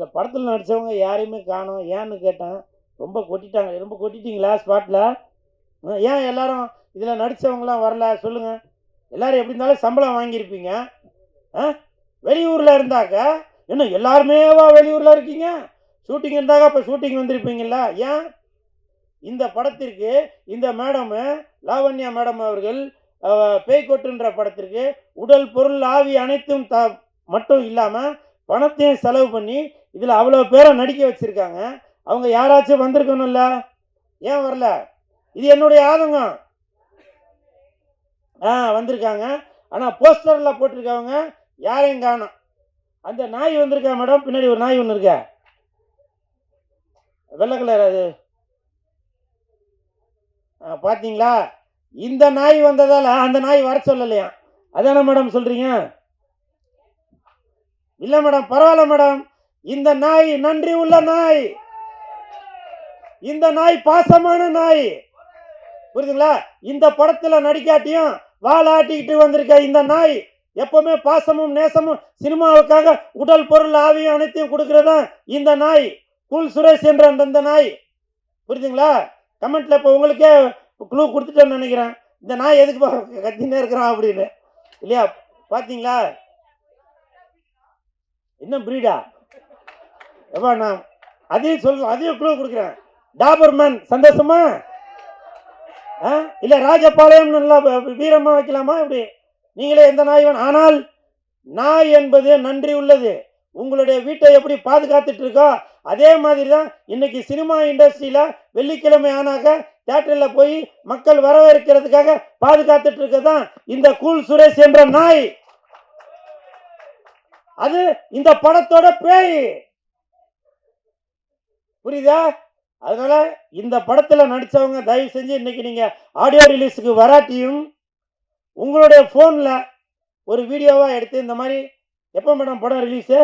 இந்த படத்தில் நடித்தவங்க யாரையுமே காணும். ஏன்னு கேட்டேன் ரொம்ப கொட்டிட்டாங்க. ரொம்ப கொட்டிட்டீங்களா ஸ்பாட்டில் ஏன் எல்லாரும் இதில் நடித்தவங்களாம் வரல? சொல்லுங்கள் எல்லாரும் எப்படி இருந்தாலும் சம்பளம் வாங்கியிருப்பீங்க. ஆ வெளியூரில் இருந்தாக்க என்ன எல்லாருமேவா வெளியூரில் இருக்கீங்க? ஷூட்டிங் இருந்தாக்க இப்போ ஷூட்டிங் வந்திருப்பீங்கல்ல? ஏன்? இந்த படத்திற்கு இந்த மேடம் லாவண்யா மேடம் அவர்கள் பேய்கொட்டுன்ற படத்திற்கு உடல் பொருள் ஆவி அனைத்தும் த மட்டும் இல்லாமல் பணத்தையும் செலவு பண்ணி இதில் அவ்வளோ பேரை நடிக்க வச்சுருக்காங்க. அவங்க யாராச்சும் வந்திருக்கணும்ல? ஏன் வரல? இது என்னுடைய ஆதங்கம். ஆ வந்திருக்காங்க. ஆனால் போஸ்டரில் போட்டிருக்கவங்க யாரையும் காணோம் அந்த நாய் வந்திருக்கா மேடம்? பின்னாடி ஒரு நாய் ஒன்று இருக்கா? வெள்ளை கலர் அது. பார்த்தீங்களா இந்த நாய் வந்ததால் அந்த நாய் வர சொல்லலையா? அதானே மேடம் சொல்கிறீங்க இல்லை மேடம் பரவாயில்ல மேடம். இந்த நாய் நன்றி உள்ள நாய். இந்த நாய் பாசமான நாய். புரியுதுங்களா? இந்த படத்துல நடிக்காட்டியும் வாழாட்டிக்கிட்டு வந்திருக்க இந்த நாய் எப்பவுமே பாசமும் நேசமும் சினிமாவுக்காக உடல் பொருள் ஆவியும் அனைத்தையும் கொடுக்கறதா இந்த நாய். குல் சுரேஷ் என்ற அந்த நாய். புரியுதுங்களா? கமெண்ட்ல இப்போ உங்களுக்கே குழு கொடுத்துட்டேன்னு நினைக்கிறேன். இந்த நாய் எதுக்கு கத்தினே இருக்கிறான் அப்படின்னு. இல்லையா? பாத்தீங்களா? என்ன பிரீடா எப்பா நான் அதையும் சொல்ல அதையும் குழு கொடுக்குறேன். டாபர்மேன் சந்தோஷமா? ஆ? இல்லை ராஜபாளையம் நல்லா வீரமாக வைக்கலாமா? இப்படி நீங்களே எந்த நாய் வேணும் ஆனால் நாய் என்பது நன்றி உள்ளது. உங்களுடைய வீட்டை எப்படி பாதுகாத்துட்டு இருக்கோ அதே மாதிரி தான் இன்னைக்கு சினிமா இண்டஸ்ட்ரியில் வெள்ளிக்கிழமை ஆனாக்க தியேட்டரில் போய் மக்கள் வரவேற்கிறதுக்காக பாதுகாத்துட்டு இருக்கதான் இந்த கூல் சுரேஷ் என்ற நாய். அது இந்த படத்தோட பேய். புரியுதா? அதனால இந்த படத்துல நடிச்சவங்க தயவு செஞ்சு இன்னைக்கு நீங்க ஆடியோ ரிலீஸுக்கு வராட்டியும் உங்களுடைய போன்ல ஒரு வீடியோவா எடுத்து இந்த மாதிரி எப்போ மேடம் படம் ரிலீஸு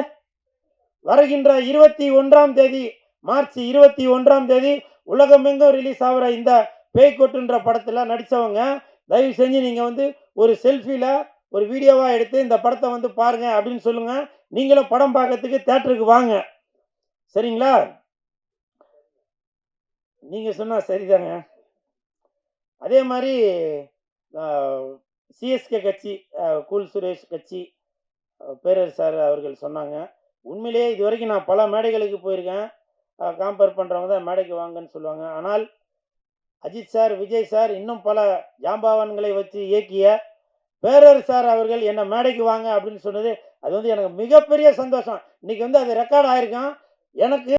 வருகின்ற இருபத்தி ஒன்றாம் தேதி மார்ச் இருபத்தி ஒன்றாம் தேதி உலகமெங்கும் ரிலீஸ் ஆகிற இந்த பேய்கொட்டுன்ற படத்தில் நடித்தவங்க தயவு செஞ்சு நீங்கள் வந்து ஒரு செல்ஃபியில் ஒரு வீடியோவாக எடுத்து இந்த படத்தை வந்து பாருங்க அப்படின்னு சொல்லுங்க. நீங்களும் படம் பார்க்கறதுக்கு தேட்டருக்கு வாங்க. சரிங்களா? நீங்கள் சொன்னால் சரிதாங்க. அதே மாதிரி சிஎஸ்கே கட்சி கூல் சுரேஷ் கட்சி பேரர் சார் அவர்கள் சொன்னாங்க. உண்மையிலேயே இது வரைக்கும் நான் பல மேடைகளுக்கு போயிருக்கேன். காம்பேர் பண்ணுறவங்க தான் மேடைக்கு வாங்கன்னு சொல்லுவாங்க. ஆனால் அஜித் சார் விஜய் சார் இன்னும் பல ஜாம்பவான்களை வச்சு இயக்கிய பேரர் சார் அவர்கள் என்னை மேடைக்கு வாங்க அப்படின்னு சொன்னது அது வந்து எனக்கு மிகப்பெரிய சந்தோஷம். இன்னைக்கு வந்து அது ரெக்கார்ட் ஆயிருக்கான். எனக்கு